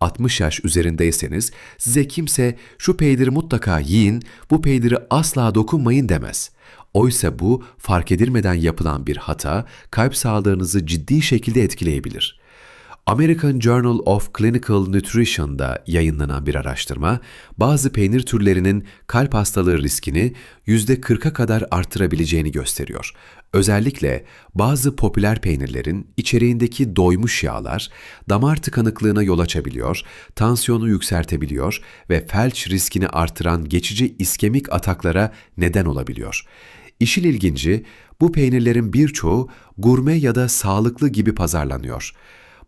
60 yaş üzerindeyseniz size kimse şu peyniri mutlaka yiyin, bu peyniri asla dokunmayın demez. Oysa bu fark edilmeden yapılan bir hata kalp sağlığınızı ciddi şekilde etkileyebilir. American Journal of Clinical Nutrition'da yayınlanan bir araştırma, bazı peynir türlerinin kalp hastalığı riskini %40'a kadar arttırabileceğini gösteriyor. Özellikle bazı popüler peynirlerin içeriğindeki doymuş yağlar damar tıkanıklığına yol açabiliyor, tansiyonu yükseltebiliyor ve felç riskini artıran geçici iskemik ataklara neden olabiliyor. İşin ilginci, bu peynirlerin birçoğu gurme ya da sağlıklı gibi pazarlanıyor.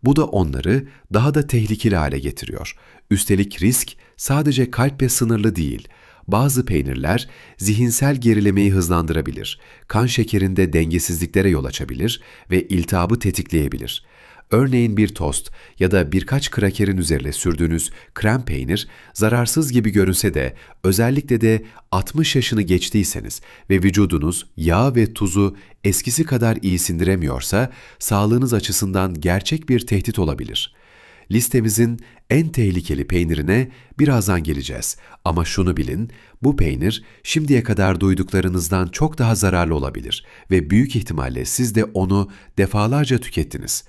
Bu da onları daha da tehlikeli hale getiriyor. Üstelik risk sadece kalple sınırlı değil. Bazı peynirler zihinsel gerilemeyi hızlandırabilir, kan şekerinde dengesizliklere yol açabilir ve iltihabı tetikleyebilir. Örneğin bir tost ya da birkaç krakerin üzerine sürdüğünüz krem peynir zararsız gibi görünse de özellikle de 60 yaşını geçtiyseniz ve vücudunuz yağ ve tuzu eskisi kadar iyi sindiremiyorsa sağlığınız açısından gerçek bir tehdit olabilir. Listemizin en tehlikeli peynirine birazdan geleceğiz. Ama şunu bilin, bu peynir şimdiye kadar duyduklarınızdan çok daha zararlı olabilir ve büyük ihtimalle siz de onu defalarca tükettiniz.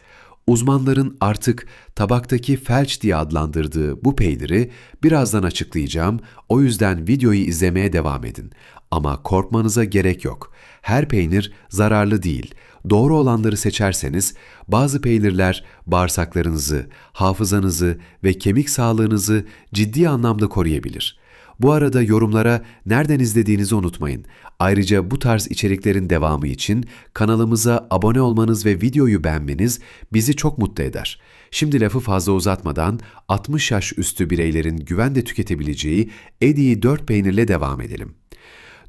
Uzmanların artık tabaktaki felç diye adlandırdığı bu peyniri birazdan açıklayacağım. O yüzden videoyu izlemeye devam edin. Ama korkmanıza gerek yok. Her peynir zararlı değil. Doğru olanları seçerseniz bazı peynirler bağırsaklarınızı, hafızanızı ve kemik sağlığınızı ciddi anlamda koruyabilir. Bu arada yorumlara nereden izlediğinizi unutmayın. Ayrıca bu tarz içeriklerin devamı için kanalımıza abone olmanız ve videoyu beğenmeniz bizi çok mutlu eder. Şimdi lafı fazla uzatmadan 60 yaş üstü bireylerin güvenle tüketebileceği Edi'yi 4 peynirle devam edelim.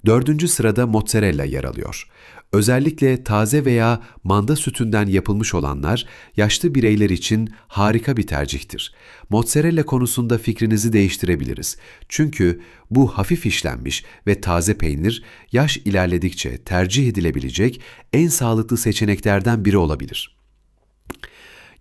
Dördüncü sırada mozzarella yer alıyor. Özellikle taze veya manda sütünden yapılmış olanlar yaşlı bireyler için harika bir tercihtir. Mozzarella konusunda fikrinizi değiştirebiliriz. Çünkü bu hafif işlenmiş ve taze peynir yaş ilerledikçe tercih edilebilecek en sağlıklı seçeneklerden biri olabilir.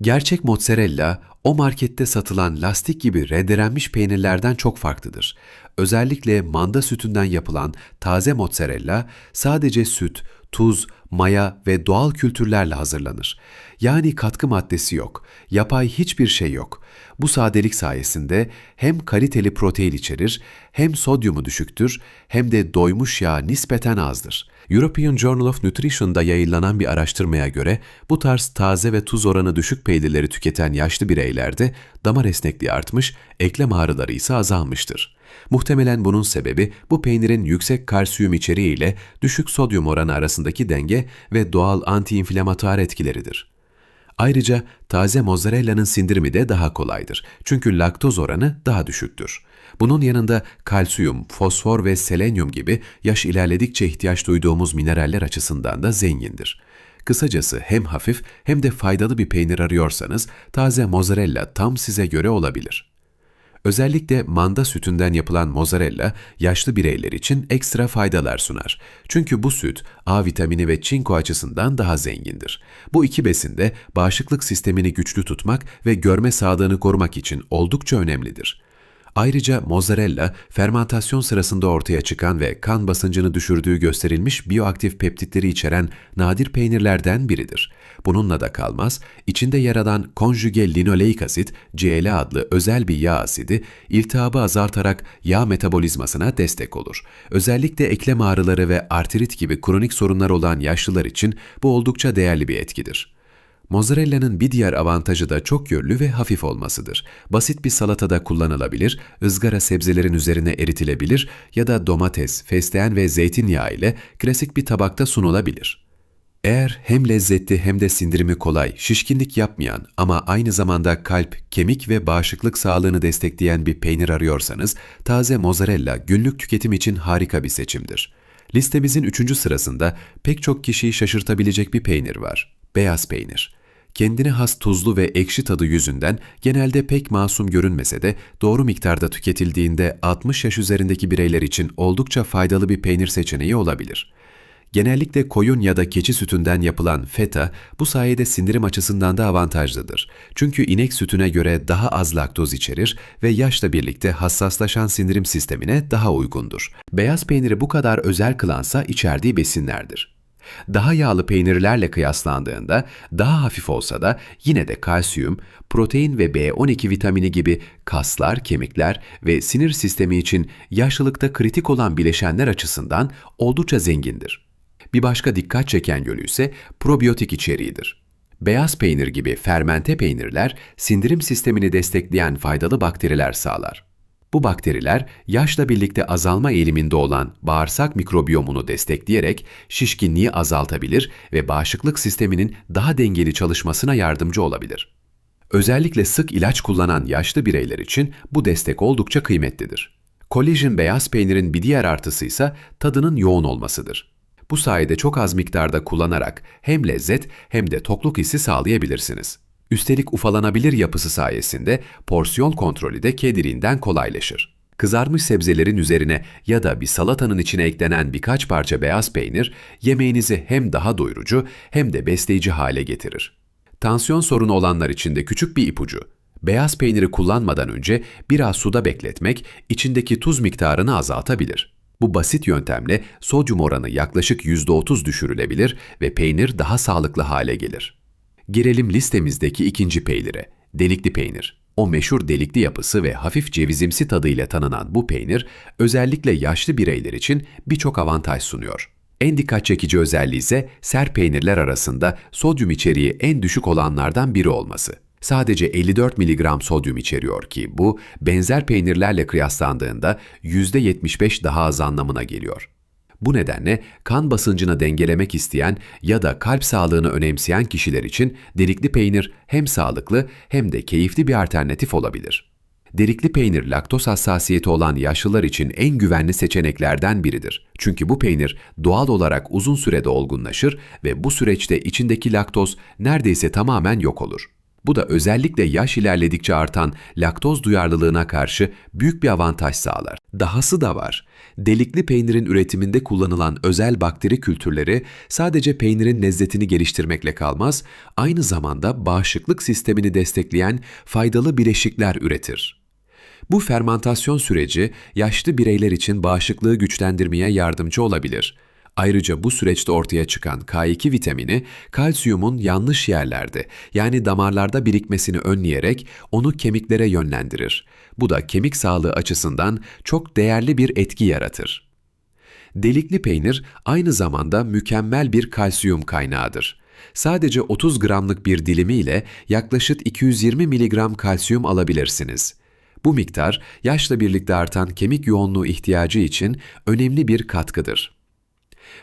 Gerçek mozzarella o markette satılan lastik gibi rendelenmiş peynirlerden çok farklıdır. Özellikle manda sütünden yapılan taze mozzarella sadece süt, tuz, maya ve doğal kültürlerle hazırlanır. Yani katkı maddesi yok, yapay hiçbir şey yok. Bu sadelik sayesinde hem kaliteli protein içerir, hem sodyumu düşüktür, hem de doymuş yağ nispeten azdır. European Journal of Nutrition'da yayınlanan bir araştırmaya göre bu tarz taze ve tuz oranı düşük peynirleri tüketen yaşlı bireylerde damar esnekliği artmış, eklem ağrıları ise azalmıştır. Muhtemelen bunun sebebi bu peynirin yüksek kalsiyum içeriği ile düşük sodyum oranı arasındaki denge ve doğal antiinflamatuar etkileridir. Ayrıca taze mozzarella'nın sindirimi de daha kolaydır. Çünkü laktoz oranı daha düşüktür. Bunun yanında kalsiyum, fosfor ve selenyum gibi yaş ilerledikçe ihtiyaç duyduğumuz mineraller açısından da zengindir. Kısacası hem hafif hem de faydalı bir peynir arıyorsanız taze mozzarella tam size göre olabilir. Özellikle manda sütünden yapılan mozzarella yaşlı bireyler için ekstra faydalar sunar. Çünkü bu süt A vitamini ve çinko açısından daha zengindir. Bu iki besin de bağışıklık sistemini güçlü tutmak ve görme sağlığını korumak için oldukça önemlidir. Ayrıca mozzarella, fermantasyon sırasında ortaya çıkan ve kan basıncını düşürdüğü gösterilmiş bioaktif peptitleri içeren nadir peynirlerden biridir. Bununla da kalmaz, içinde yer alan konjüge linoleik asit, CL adlı özel bir yağ asidi, iltihabı azaltarak yağ metabolizmasına destek olur. Özellikle eklem ağrıları ve artrit gibi kronik sorunlar olan yaşlılar için bu oldukça değerli bir etkidir. Mozzarella'nın bir diğer avantajı da çok yönlü ve hafif olmasıdır. Basit bir salatada kullanılabilir, ızgara sebzelerin üzerine eritilebilir ya da domates, fesleğen ve zeytinyağı ile klasik bir tabakta sunulabilir. Eğer hem lezzetli hem de sindirimi kolay, şişkinlik yapmayan ama aynı zamanda kalp, kemik ve bağışıklık sağlığını destekleyen bir peynir arıyorsanız, taze mozzarella günlük tüketim için harika bir seçimdir. Listemizin üçüncü sırasında pek çok kişiyi şaşırtabilecek bir peynir var. Beyaz peynir. Kendine has tuzlu ve ekşi tadı yüzünden genelde pek masum görünmese de doğru miktarda tüketildiğinde 60 yaş üzerindeki bireyler için oldukça faydalı bir peynir seçeneği olabilir. Genellikle koyun ya da keçi sütünden yapılan feta bu sayede sindirim açısından da avantajlıdır. Çünkü inek sütüne göre daha az laktoz içerir ve yaşla birlikte hassaslaşan sindirim sistemine daha uygundur. Beyaz peyniri bu kadar özel kılansa içerdiği besinlerdir. Daha yağlı peynirlerle kıyaslandığında daha hafif olsa da yine de kalsiyum, protein ve B12 vitamini gibi kaslar, kemikler ve sinir sistemi için yaşlılıkta kritik olan bileşenler açısından oldukça zengindir. Bir başka dikkat çeken yönü ise probiyotik içeriğidir. Beyaz peynir gibi fermente peynirler sindirim sistemini destekleyen faydalı bakteriler sağlar. Bu bakteriler yaşla birlikte azalma eğiliminde olan bağırsak mikrobiyomunu destekleyerek şişkinliği azaltabilir ve bağışıklık sisteminin daha dengeli çalışmasına yardımcı olabilir. Özellikle sık ilaç kullanan yaşlı bireyler için bu destek oldukça kıymetlidir. Kolajen beyaz peynirin bir diğer artısı ise tadının yoğun olmasıdır. Bu sayede çok az miktarda kullanarak hem lezzet hem de tokluk hissi sağlayabilirsiniz. Üstelik ufalanabilir yapısı sayesinde porsiyon kontrolü de kediriğinden kolaylaşır. Kızarmış sebzelerin üzerine ya da bir salatanın içine eklenen birkaç parça beyaz peynir yemeğinizi hem daha doyurucu hem de besleyici hale getirir. Tansiyon sorunu olanlar için de küçük bir ipucu. Beyaz peyniri kullanmadan önce biraz suda bekletmek içindeki tuz miktarını azaltabilir. Bu basit yöntemle sodyum oranı yaklaşık %30 düşürülebilir ve peynir daha sağlıklı hale gelir. Gelelim listemizdeki ikinci peynire, delikli peynir. O meşhur delikli yapısı ve hafif cevizimsi tadıyla tanınan bu peynir, özellikle yaşlı bireyler için birçok avantaj sunuyor. En dikkat çekici özelliği ise ser peynirler arasında sodyum içeriği en düşük olanlardan biri olması. Sadece 54 mg sodyum içeriyor ki bu benzer peynirlerle kıyaslandığında %75 daha az anlamına geliyor. Bu nedenle kan basıncını dengelemek isteyen ya da kalp sağlığını önemseyen kişiler için delikli peynir hem sağlıklı hem de keyifli bir alternatif olabilir. Delikli peynir laktoz hassasiyeti olan yaşlılar için en güvenli seçeneklerden biridir. Çünkü bu peynir doğal olarak uzun sürede olgunlaşır ve bu süreçte içindeki laktoz neredeyse tamamen yok olur. Bu da özellikle yaş ilerledikçe artan laktoz duyarlılığına karşı büyük bir avantaj sağlar. Dahası da var. Delikli peynirin üretiminde kullanılan özel bakteri kültürleri sadece peynirin lezzetini geliştirmekle kalmaz, aynı zamanda bağışıklık sistemini destekleyen faydalı bileşikler üretir. Bu fermantasyon süreci yaşlı bireyler için bağışıklığı güçlendirmeye yardımcı olabilir. Ayrıca bu süreçte ortaya çıkan K2 vitamini kalsiyumun yanlış yerlerde yani damarlarda birikmesini önleyerek onu kemiklere yönlendirir. Bu da kemik sağlığı açısından çok değerli bir etki yaratır. Delikli peynir aynı zamanda mükemmel bir kalsiyum kaynağıdır. Sadece 30 gramlık bir dilimiyle yaklaşık 220 mg kalsiyum alabilirsiniz. Bu miktar yaşla birlikte artan kemik yoğunluğu ihtiyacı için önemli bir katkıdır.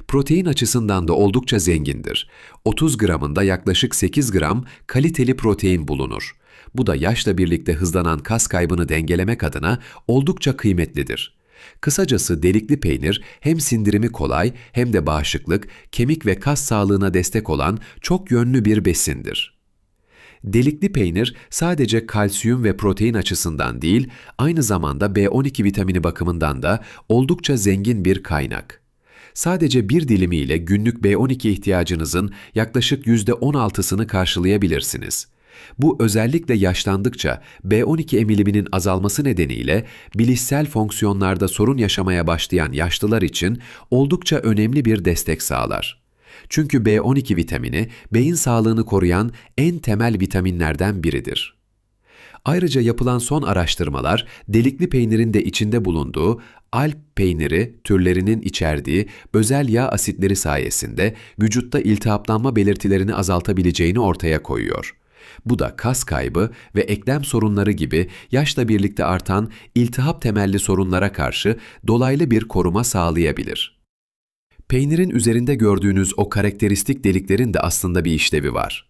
Protein açısından da oldukça zengindir. 30 gramında yaklaşık 8 gram kaliteli protein bulunur. Bu da yaşla birlikte hızlanan kas kaybını dengelemek adına oldukça kıymetlidir. Kısacası delikli peynir hem sindirimi kolay hem de bağışıklık, kemik ve kas sağlığına destek olan çok yönlü bir besindir. Delikli peynir sadece kalsiyum ve protein açısından değil, aynı zamanda B12 vitamini bakımından da oldukça zengin bir kaynak. Sadece bir dilimiyle günlük B12 ihtiyacınızın yaklaşık %16'sını karşılayabilirsiniz. Bu özellikle yaşlandıkça B12 emiliminin azalması nedeniyle bilişsel fonksiyonlarda sorun yaşamaya başlayan yaşlılar için oldukça önemli bir destek sağlar. Çünkü B12 vitamini beyin sağlığını koruyan en temel vitaminlerden biridir. Ayrıca yapılan son araştırmalar delikli peynirin de içinde bulunduğu Alp peyniri türlerinin içerdiği özel yağ asitleri sayesinde vücutta iltihaplanma belirtilerini azaltabileceğini ortaya koyuyor. Bu da kas kaybı ve eklem sorunları gibi yaşla birlikte artan iltihap temelli sorunlara karşı dolaylı bir koruma sağlayabilir. Peynirin üzerinde gördüğünüz o karakteristik deliklerin de aslında bir işlevi var.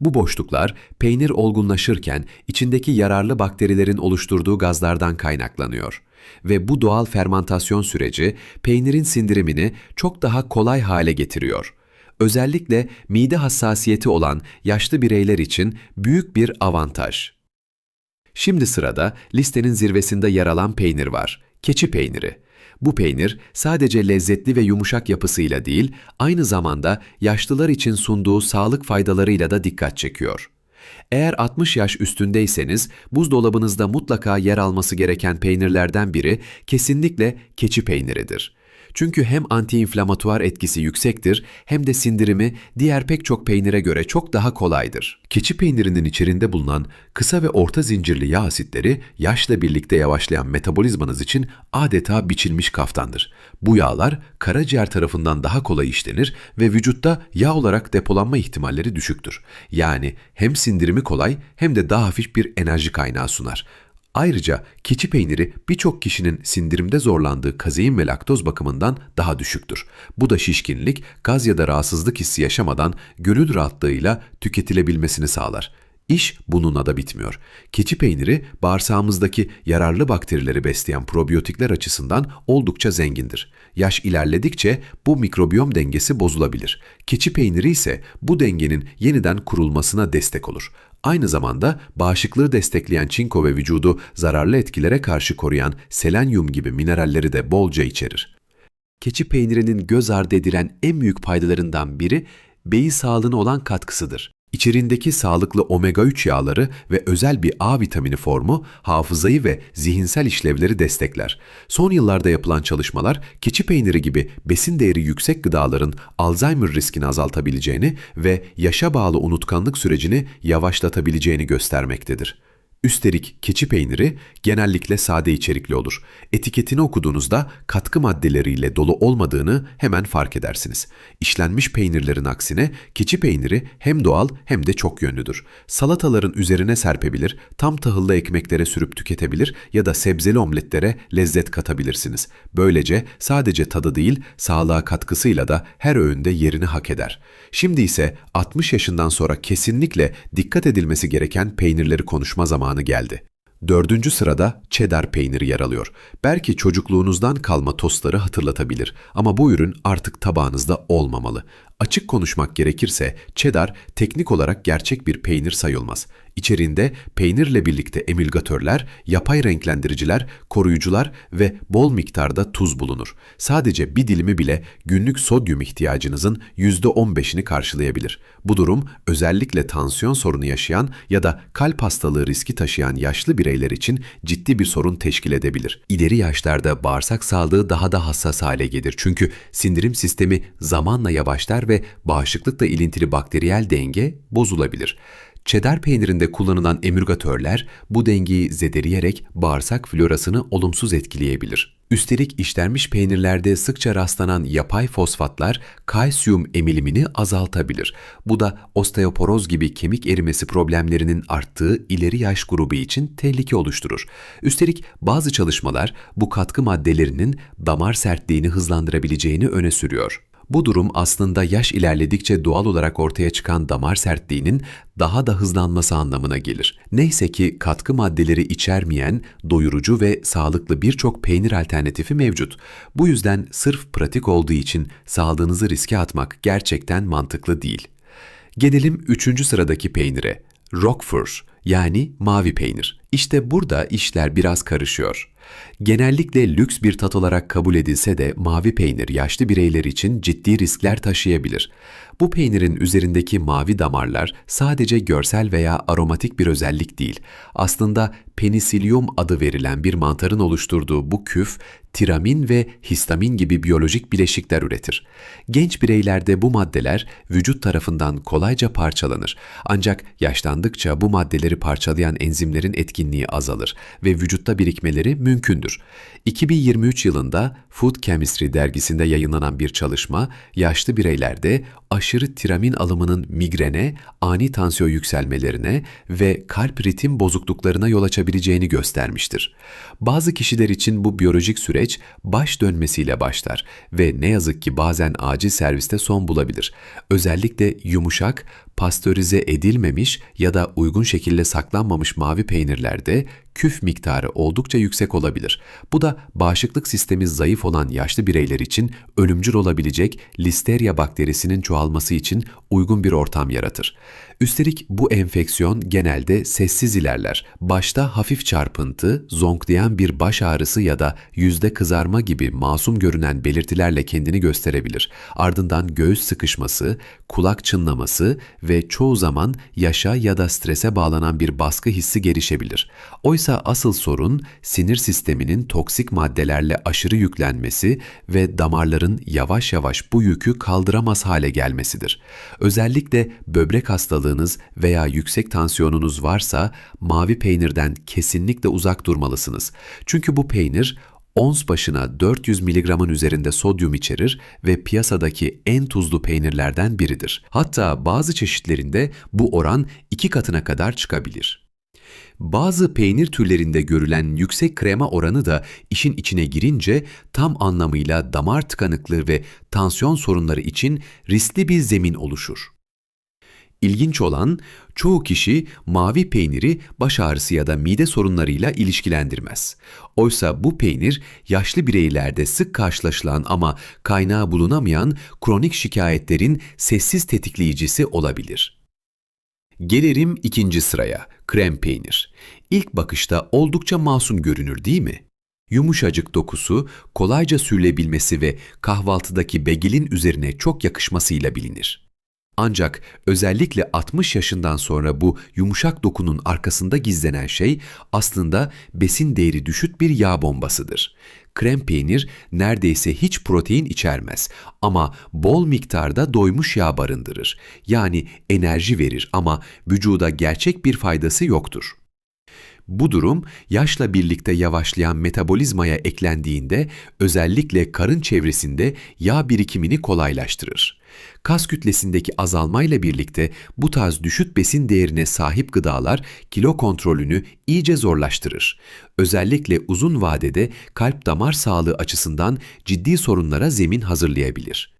Bu boşluklar peynir olgunlaşırken içindeki yararlı bakterilerin oluşturduğu gazlardan kaynaklanıyor ve bu doğal fermantasyon süreci peynirin sindirimini çok daha kolay hale getiriyor. Özellikle mide hassasiyeti olan yaşlı bireyler için büyük bir avantaj. Şimdi sırada listenin zirvesinde yer alan peynir var. Keçi peyniri. Bu peynir sadece lezzetli ve yumuşak yapısıyla değil, aynı zamanda yaşlılar için sunduğu sağlık faydalarıyla da dikkat çekiyor. Eğer 60 yaş üstündeyseniz buzdolabınızda mutlaka yer alması gereken peynirlerden biri kesinlikle keçi peyniridir. Çünkü hem antiinflamatuar etkisi yüksektir hem de sindirimi diğer pek çok peynire göre çok daha kolaydır. Keçi peynirinin içerinde bulunan kısa ve orta zincirli yağ asitleri yaşla birlikte yavaşlayan metabolizmanız için adeta biçilmiş kaftandır. Bu yağlar karaciğer tarafından daha kolay işlenir ve vücutta yağ olarak depolanma ihtimalleri düşüktür. Yani hem sindirimi kolay hem de daha hafif bir enerji kaynağı sunar. Ayrıca keçi peyniri birçok kişinin sindirimde zorlandığı kazein ve laktoz bakımından daha düşüktür. Bu da şişkinlik, gaz ya da rahatsızlık hissi yaşamadan gönül rahatlığıyla tüketilebilmesini sağlar. İş bununla da bitmiyor. Keçi peyniri bağırsağımızdaki yararlı bakterileri besleyen probiyotikler açısından oldukça zengindir. Yaş ilerledikçe bu mikrobiyom dengesi bozulabilir. Keçi peyniri ise bu dengenin yeniden kurulmasına destek olur. Aynı zamanda bağışıklığı destekleyen çinko ve vücudu zararlı etkilere karşı koruyan selenyum gibi mineralleri de bolca içerir. Keçi peynirinin göz ardı edilen en büyük faydalarından biri beyin sağlığına olan katkısıdır. İçerindeki sağlıklı omega-3 yağları ve özel bir A vitamini formu hafızayı ve zihinsel işlevleri destekler. Son yıllarda yapılan çalışmalar keçi peyniri gibi besin değeri yüksek gıdaların Alzheimer riskini azaltabileceğini ve yaşa bağlı unutkanlık sürecini yavaşlatabileceğini göstermektedir. Üstelik keçi peyniri genellikle sade içerikli olur. Etiketini okuduğunuzda katkı maddeleriyle dolu olmadığını hemen fark edersiniz. İşlenmiş peynirlerin aksine keçi peyniri hem doğal hem de çok yönlüdür. Salataların üzerine serpebilir, tam tahıllı ekmeklere sürüp tüketebilir ya da sebzeli omletlere lezzet katabilirsiniz. Böylece sadece tadı değil, sağlığa katkısıyla da her öğünde yerini hak eder. Şimdi ise 60 yaşından sonra kesinlikle dikkat edilmesi gereken peynirleri konuşma zamanı geldi. Dördüncü sırada cheddar peyniri yer alıyor. Belki çocukluğunuzdan kalma tostları hatırlatabilir ama bu ürün artık tabağınızda olmamalı. Açık konuşmak gerekirse cheddar teknik olarak gerçek bir peynir sayılmaz. İçerinde peynirle birlikte emülgatörler, yapay renklendiriciler, koruyucular ve bol miktarda tuz bulunur. Sadece bir dilimi bile günlük sodyum ihtiyacınızın %15'ini karşılayabilir. Bu durum özellikle tansiyon sorunu yaşayan ya da kalp hastalığı riski taşıyan yaşlı bireyler için ciddi bir sorun teşkil edebilir. İleri yaşlarda bağırsak sağlığı daha da hassas hale gelir. Çünkü sindirim sistemi zamanla yavaşlar ve bağışıklıkla ilintili bakteriyel denge bozulabilir. Çedar peynirinde kullanılan emülgatörler bu dengeyi zedeleyerek bağırsak florasını olumsuz etkileyebilir. Üstelik işlenmiş peynirlerde sıkça rastlanan yapay fosfatlar kalsiyum emilimini azaltabilir. Bu da osteoporoz gibi kemik erimesi problemlerinin arttığı ileri yaş grubu için tehlike oluşturur. Üstelik bazı çalışmalar bu katkı maddelerinin damar sertliğini hızlandırabileceğini öne sürüyor. Bu durum aslında yaş ilerledikçe doğal olarak ortaya çıkan damar sertliğinin daha da hızlanması anlamına gelir. Neyse ki katkı maddeleri içermeyen, doyurucu ve sağlıklı birçok peynir alternatifi mevcut. Bu yüzden sırf pratik olduğu için sağlığınızı riske atmak gerçekten mantıklı değil. Gelelim üçüncü sıradaki peynire. Roquefort yani mavi peynir. İşte burada işler biraz karışıyor. Genellikle lüks bir tat olarak kabul edilse de mavi peynir yaşlı bireyler için ciddi riskler taşıyabilir. Bu peynirin üzerindeki mavi damarlar sadece görsel veya aromatik bir özellik değil. Aslında penisilium adı verilen bir mantarın oluşturduğu bu küf, tiramin ve histamin gibi biyolojik bileşikler üretir. Genç bireylerde bu maddeler vücut tarafından kolayca parçalanır. Ancak yaşlandıkça bu maddeleri parçalayan enzimlerin etkinliği azalır ve vücutta birikmeleri mümkündür. 2023 yılında Food Chemistry dergisinde yayınlanan bir çalışma, yaşlı bireylerde aşırı tiramin alımının migrene, ani tansiyon yükselmelerine ve kalp ritim bozukluklarına yol açabileceğini göstermiştir. Bazı kişiler için bu biyolojik süreç baş dönmesiyle başlar ve ne yazık ki bazen acil serviste son bulabilir. Özellikle yumuşak, pastörize edilmemiş ya da uygun şekilde saklanmamış mavi peynirlerde küf miktarı oldukça yüksek olabilir. Bu da bağışıklık sistemi zayıf olan yaşlı bireyler için ölümcül olabilecek Listeria bakterisinin çoğalması için uygun bir ortam yaratır. Üstelik bu enfeksiyon genelde sessiz ilerler. Başta hafif çarpıntı, zonklayan bir baş ağrısı ya da yüzde kızarma gibi masum görünen belirtilerle kendini gösterebilir. Ardından göğüs sıkışması, kulak çınlaması ve çoğu zaman yaşa ya da strese bağlanan bir baskı hissi gelişebilir. Oysa asıl sorun sinir sisteminin toksik maddelerle aşırı yüklenmesi ve damarların yavaş yavaş bu yükü kaldıramaz hale gelmesidir. Özellikle böbrek hastalığınız veya yüksek tansiyonunuz varsa mavi peynirden kesinlikle uzak durmalısınız. Çünkü bu peynir ons başına 400 mg'ın üzerinde sodyum içerir ve piyasadaki en tuzlu peynirlerden biridir. Hatta bazı çeşitlerinde bu oran iki katına kadar çıkabilir. Bazı peynir türlerinde görülen yüksek krema oranı da işin içine girince tam anlamıyla damar tıkanıklığı ve tansiyon sorunları için riskli bir zemin oluşur. İlginç olan çoğu kişi mavi peyniri baş ağrısı ya da mide sorunlarıyla ilişkilendirmez. Oysa bu peynir yaşlı bireylerde sık karşılaşılan ama kaynağı bulunamayan kronik şikayetlerin sessiz tetikleyicisi olabilir. Gelelim ikinci sıraya, krem peynir. İlk bakışta oldukça masum görünür değil mi? Yumuşacık dokusu, kolayca sürülebilmesi ve kahvaltıdaki begilin üzerine çok yakışmasıyla bilinir. Ancak özellikle 60 yaşından sonra bu yumuşak dokunun arkasında gizlenen şey aslında besin değeri düşük bir yağ bombasıdır. Krem peynir neredeyse hiç protein içermez ama bol miktarda doymuş yağ barındırır. Yani enerji verir ama vücuda gerçek bir faydası yoktur. Bu durum yaşla birlikte yavaşlayan metabolizmaya eklendiğinde özellikle karın çevresinde yağ birikimini kolaylaştırır. Kas kütlesindeki azalmayla birlikte bu tarz düşük besin değerine sahip gıdalar kilo kontrolünü iyice zorlaştırır. Özellikle uzun vadede kalp damar sağlığı açısından ciddi sorunlara zemin hazırlayabilir.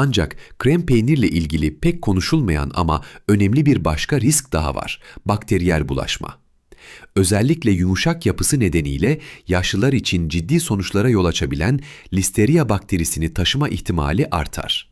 Ancak krem peynirle ilgili pek konuşulmayan ama önemli bir başka risk daha var. Bakteriyel bulaşma. Özellikle yumuşak yapısı nedeniyle yaşlılar için ciddi sonuçlara yol açabilen Listeria bakterisini taşıma ihtimali artar.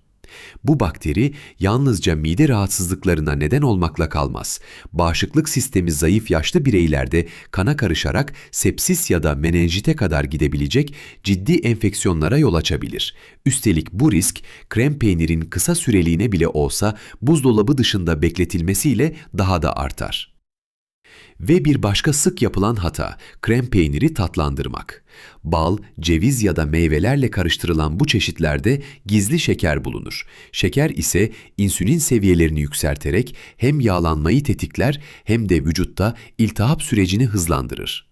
Bu bakteri yalnızca mide rahatsızlıklarına neden olmakla kalmaz. Bağışıklık sistemi zayıf yaşlı bireylerde kana karışarak sepsis ya da menenjite kadar gidebilecek ciddi enfeksiyonlara yol açabilir. Üstelik bu risk krem peynirin kısa süreliğine bile olsa buzdolabı dışında bekletilmesiyle daha da artar. Ve bir başka sık yapılan hata, krem peyniri tatlandırmak. Bal, ceviz ya da meyvelerle karıştırılan bu çeşitlerde gizli şeker bulunur. Şeker ise insülin seviyelerini yükselterek hem yağlanmayı tetikler hem de vücutta iltihap sürecini hızlandırır.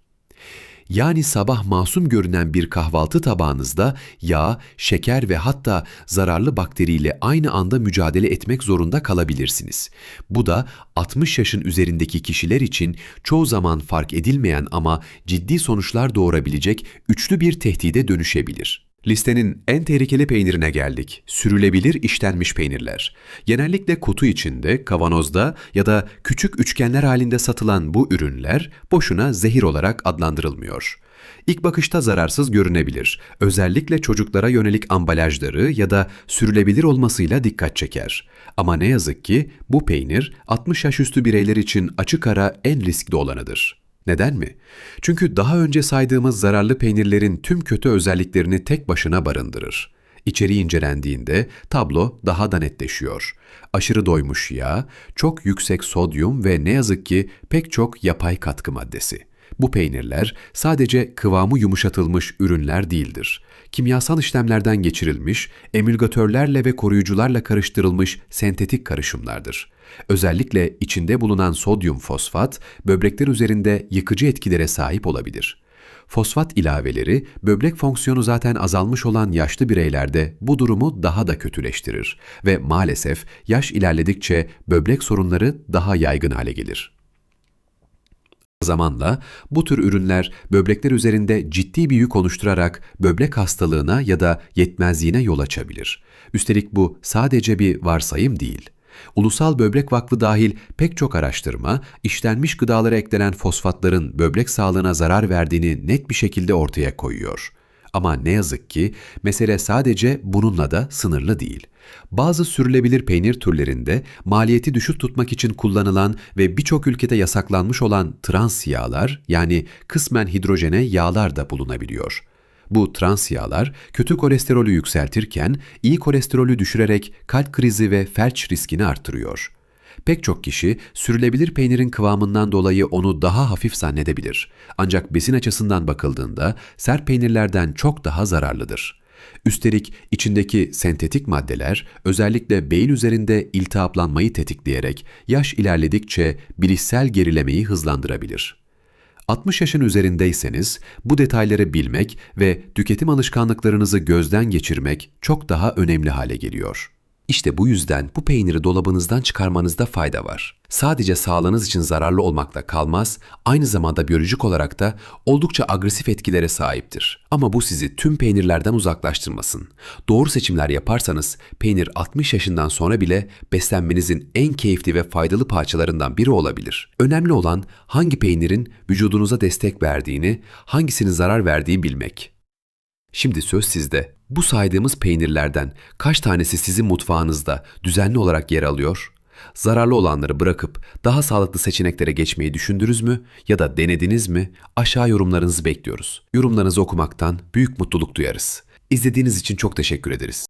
Yani sabah masum görünen bir kahvaltı tabağınızda yağ, şeker ve hatta zararlı bakteriyle aynı anda mücadele etmek zorunda kalabilirsiniz. Bu da 60 yaşın üzerindeki kişiler için çoğu zaman fark edilmeyen ama ciddi sonuçlar doğurabilecek üçlü bir tehdide dönüşebilir. Listenin en tehlikeli peynirine geldik. Sürülebilir işlenmiş peynirler. Genellikle kutu içinde, kavanozda ya da küçük üçgenler halinde satılan bu ürünler boşuna zehir olarak adlandırılmıyor. İlk bakışta zararsız görünebilir. Özellikle çocuklara yönelik ambalajları ya da sürülebilir olmasıyla dikkat çeker. Ama ne yazık ki bu peynir 60 yaş üstü bireyler için açık ara en riskli olanıdır. Neden mi? Çünkü daha önce saydığımız zararlı peynirlerin tüm kötü özelliklerini tek başına barındırır. İçeriği incelendiğinde tablo daha da netleşiyor. Aşırı doymuş yağ, çok yüksek sodyum ve ne yazık ki pek çok yapay katkı maddesi. Bu peynirler sadece kıvamı yumuşatılmış ürünler değildir. Kimyasal işlemlerden geçirilmiş, emülgatörlerle ve koruyucularla karıştırılmış sentetik karışımlardır. Özellikle içinde bulunan sodyum fosfat, böbrekler üzerinde yıkıcı etkilere sahip olabilir. Fosfat ilaveleri, böbrek fonksiyonu zaten azalmış olan yaşlı bireylerde bu durumu daha da kötüleştirir ve maalesef yaş ilerledikçe böbrek sorunları daha yaygın hale gelir. Zamanla bu tür ürünler böbrekler üzerinde ciddi bir yük oluşturarak böbrek hastalığına ya da yetmezliğine yol açabilir. Üstelik bu sadece bir varsayım değil. Ulusal Böbrek Vakfı dahil pek çok araştırma, işlenmiş gıdalara eklenen fosfatların böbrek sağlığına zarar verdiğini net bir şekilde ortaya koyuyor. Ama ne yazık ki mesele sadece bununla da sınırlı değil. Bazı sürülebilir peynir türlerinde maliyeti düşük tutmak için kullanılan ve birçok ülkede yasaklanmış olan trans yağlar yani kısmen hidrojene yağlar da bulunabiliyor. Bu trans yağlar kötü kolesterolü yükseltirken iyi kolesterolü düşürerek kalp krizi ve felç riskini artırıyor. Pek çok kişi sürülebilir peynirin kıvamından dolayı onu daha hafif zannedebilir. Ancak besin açısından bakıldığında sert peynirlerden çok daha zararlıdır. Üstelik içindeki sentetik maddeler özellikle beyin üzerinde iltihaplanmayı tetikleyerek yaş ilerledikçe bilişsel gerilemeyi hızlandırabilir. 60 yaşın üzerindeyseniz bu detayları bilmek ve tüketim alışkanlıklarınızı gözden geçirmek çok daha önemli hale geliyor. İşte bu yüzden bu peyniri dolabınızdan çıkarmanızda fayda var. Sadece sağlığınız için zararlı olmakla kalmaz, aynı zamanda biyolojik olarak da oldukça agresif etkilere sahiptir. Ama bu sizi tüm peynirlerden uzaklaştırmasın. Doğru seçimler yaparsanız peynir 60 yaşından sonra bile beslenmenizin en keyifli ve faydalı parçalarından biri olabilir. Önemli olan hangi peynirin vücudunuza destek verdiğini, hangisinin zarar verdiği bilmek. Şimdi söz sizde. Bu saydığımız peynirlerden kaç tanesi sizin mutfağınızda düzenli olarak yer alıyor? Zararlı olanları bırakıp daha sağlıklı seçeneklere geçmeyi düşündünüz mü ya da denediniz mi? Aşağı yorumlarınızı bekliyoruz. Yorumlarınızı okumaktan büyük mutluluk duyarız. İzlediğiniz için çok teşekkür ederiz.